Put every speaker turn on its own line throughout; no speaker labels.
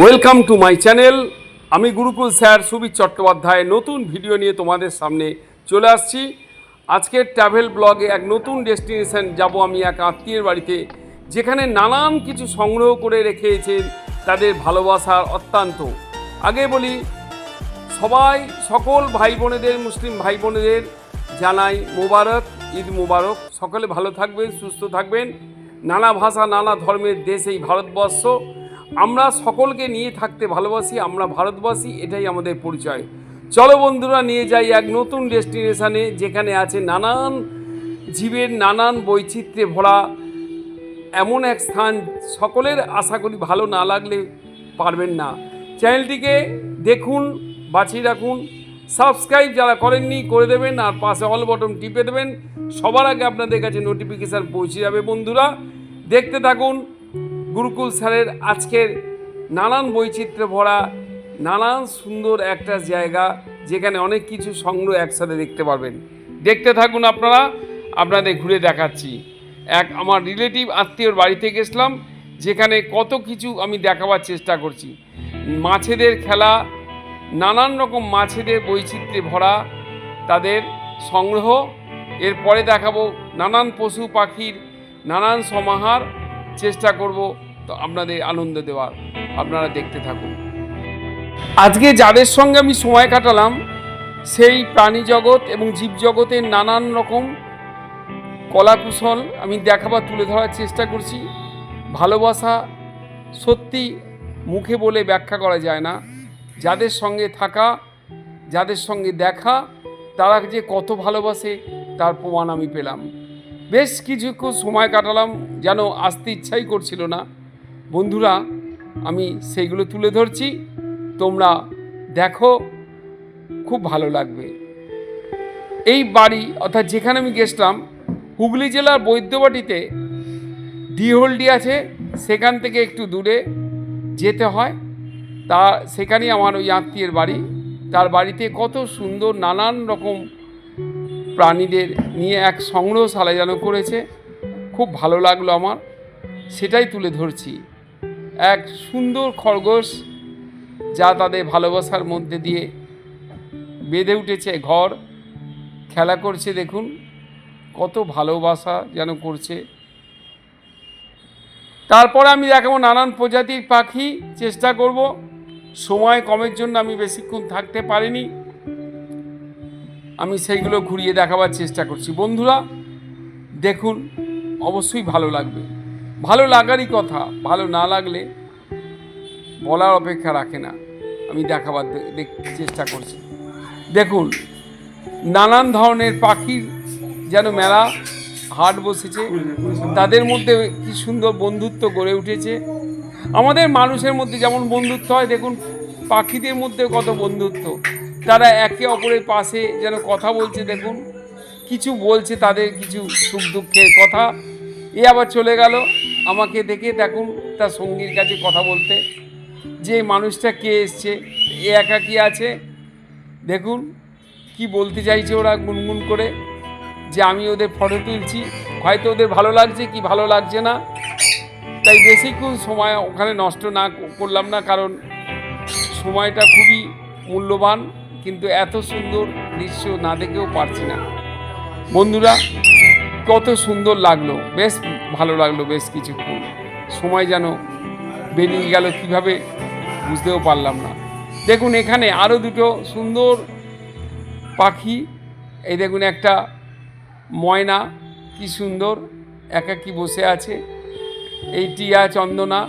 Welcome to my channel আমি Gurukul sir Subir Chattopadhyay. নতুন video নিয়ে তোমাদের সামনে চলে আসছি। আজকের ট্রাভেল ব্লগে এক নতুন ডেস্টিনেশন যাব আমি এক আত্মীয়ের বাড়িতে, যেখানে নানান কিছু সংগ্রহ করে রেখেছেন তাদের ভালোবাসার অত্যন্ত। আগে বলি, সবাই, সকল ভাই বোনেদের মুসলিম ভাই বোনেদের জানাই মোবারক, ঈদ মোবারক। সকলে ভালো থাকবেন, সুস্থ থাকবেন। নানা ভাষা, নানা ধর্মের দেশ এই ভারতবর্ষ। আমরা সকলকে নিয়ে থাকতে ভালোবাসি, আমরা ভারতবাসী, এটাই আমাদের পরিচয়। চলো বন্ধুরা, নিয়ে যাই এক নতুন ডেস্টিনেশানে, যেখানে আছে নানান জীবের নানান বৈচিত্র্যে ভরা এমন এক স্থান। সকলের আশা করি ভালো না লাগলে পারবেন না। চ্যানেলটিকে দেখুন বাছিয়ে রাখুন, সাবস্ক্রাইব যারা করেননি, করে দেবেন, আর পাশে অল বটন টিপে দেবেন। সবার আগে আপনাদের কাছে নোটিফিকেশান পৌঁছে যাবে বন্ধুরা। দেখতে থাকুন গুরুকুল স্যারের আজকের নানান বৈচিত্র্য ভরা, নানান সুন্দর একটা জায়গা যেখানে অনেক কিছু সংগ্রহ একসাথে দেখতে পারবেন। দেখতে থাকুন আপনারা, আপনাদের ঘুরে দেখাচ্ছি। এক আমার রিলেটিভ আত্মীয়র বাড়িতে গেছিলাম যেখানে কত কিছু আমি দেখাবার চেষ্টা করছি। মাছেদের খেলা, নানান রকম মাছেদের বৈচিত্র্যে ভরা তাদের সংগ্রহ। এরপরে দেখাবো নানান পশু পাখির নানান সমাহার চেষ্টা করব। আপনাদের আনন্দ দেওয়ার, আপনারা দেখতে থাকুন। আজকে যাদের সঙ্গে আমি সময় কাটালাম, সেই প্রাণী জগৎ এবং জীবজগতের নানান রকম কলাকুশল আমি দেখাবার, তুলে ধরার চেষ্টা করছি। ভালোবাসা সত্যি মুখে বলে ব্যাখ্যা করা যায় না। যাদের সঙ্গে থাকা, যাদের সঙ্গে দেখা, তারা যে কত ভালোবাসে, তার প্রমাণ আমি পেলাম। বেশ কিছুক্ষণ সময় কাটালাম, যেন আসতে ইচ্ছাই করছিল না। বন্ধুরা, আমি সেইগুলো তুলে ধরছি। তোমরা দেখো, খুব ভালো লাগবে। এই বাড়ি, অর্থাৎ যেখানে আমি গেছিলাম, হুগলি জেলার বৈদ্যবাটিতে দিহলডি আছে, সেখান থেকে একটু দূরে যেতে হয়। তা, সেখানেই আমার ওই আত্মীয়ের বাড়ি। তার বাড়িতে কত সুন্দর নানান রকম প্রাণীদের নিয়ে এক সংগ্রহশালা যেন করেছে। খুব ভালো লাগল আমার। সেটাই তুলে ধরছি। এক সুন্দর খরগোশ যা তাদের ভালোবাসার মধ্যে দিয়ে বেঁধে উঠেছে ঘর। খেলা করছে দেখুন, কত ভালোবাসা যেন করছে। তারপর আমি দেখাবো নানান প্রজাতির পাখি, চেষ্টা করব। সময় কমের জন্য আমি বেশিক্ষণ থাকতে পারিনি। আমি সেইগুলো ঘুরিয়ে দেখাবার চেষ্টা করছি। বন্ধুরা, দেখুন, অবশ্যই ভালো লাগবে। ভালো লাগারই কথা, ভালো না লাগলে বলার অপেক্ষা রাখে না। আমি দেখাবার চেষ্টা করছি। দেখুন, নানান ধরনের পাখির যেন মেলা হাট বসেছে, তাদের মধ্যে কি সুন্দর বন্ধুত্ব গড়ে উঠেছে। আমাদের মানুষের মধ্যে যেমন বন্ধুত্ব হয়, দেখুন, পাখিদের মধ্যে কত বন্ধুত্ব। তারা একে অপরের পাশে যেন কথা বলছে, দেখুন, কিছু বলছে তাদের, কিছু সুখ দুঃখের কথা এ আবার চলে গেল। আমাকে দেখে দেখুন তার সঙ্গীর কাছে কথা বলতে। যে মানুষটা কে এসছে, এ একা কি আছে? দেখুন কি বলতে চাইছে ওরা গুনগুন করে যে আমি ওদের ফটো তুলছি। হয়তো ওদের ভালো লাগছে কি ভালো লাগছে না। তাই বেশিক্ষণ সময় ওখানে নষ্ট না করলাম না, কারণ সময়টা খুবই মূল্যবান, কিন্তু এত সুন্দর দৃশ্য না দেখেও পারছি না। বন্ধুরা কত সুন্দর লাগল, বেশ ভালো লাগল বেশ কিছুক্ষণ। সময় যেন বেরিয়ে গেল কীভাবে বুঝতেও পারলাম না। দেখুন এখানে আরও দুটো সুন্দর পাখি। এই দেখুন একটা ময়না, কি সুন্দর, একাকি বসে আছে। এই টিয়া চন্দনা।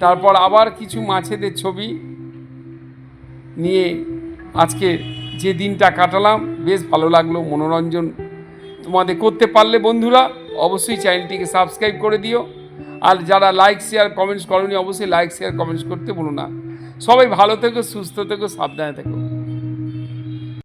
তারপর আবার কিছু মাছেদের ছবি নিয়ে আজকে যে দিনটা কাটালাম, বেশ ভালো লাগল, মনোরঞ্জন তোমাদের করতে পারলে বন্ধুরা, অবশ্যই চ্যানেলটিকে সাবস্ক্রাইব করে দিও। আর যারা লাইক শেয়ার কমেন্টস করনি, অবশ্যই লাইক শেয়ার কমেন্টস করতে বলো না। সবাই ভালো থেকো, সুস্থ থেকো, সাবধানে থেকো।